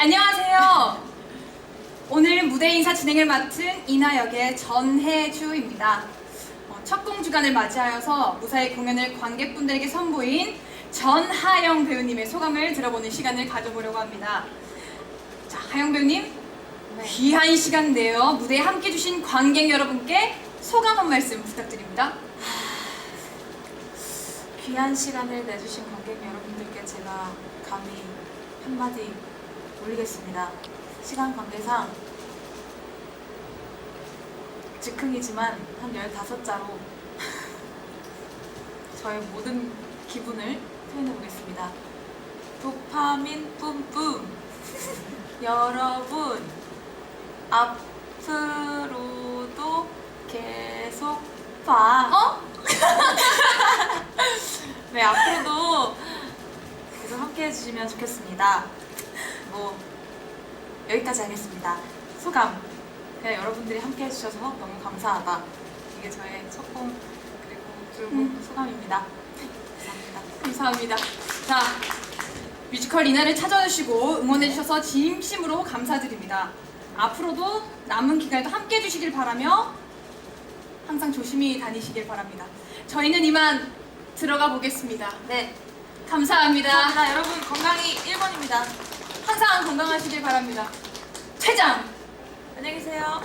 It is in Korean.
안녕하세요. 오늘 무대 인사 진행을 맡은 이나역의 전혜주입니다. 어, 첫 공주간을 맞이하여서 무사히 공연을 관객분들에게 선보인 전하영 배우님의 소감을 들어보는 시간을 가져보려고 합니다. 자, 하영 배우님, 귀한 시간인데요. 무대에 함께 해주신 관객 여러분께 소감 한 말씀 부탁드립니다. 귀한 시간을 내주신 관객 여러분들께 제가 감히 한마디 올리겠습니다. 시간 관계상 즉흥이지만 한 15자로 저의 모든 기분을 표현해 보겠습니다. 도파민 뿜뿜 여러분 앞으로도 계속 봐. 어? 네, 앞으로도 함께 해주시면 좋겠습니다. 뭐, 여기까지 하겠습니다. 소감. 그냥 여러분들이 함께 해주셔서 너무 감사하다. 이게 저의 첫공 그리고 줄고 음. 소감입니다. 감사합니다. 감사합니다. 자, 뮤지컬 이날을 찾아주시고 응원해주셔서 진심으로 감사드립니다. 앞으로도 남은 기간에도 함께 해주시길 바라며 항상 조심히 다니시길 바랍니다. 저희는 이만 들어가 보겠습니다. 네, 감사합니다. 감사합니다. 여러분 건강이 1번입니다. 항상 건강하시길 바랍니다. 퇴장! 안녕히 계세요.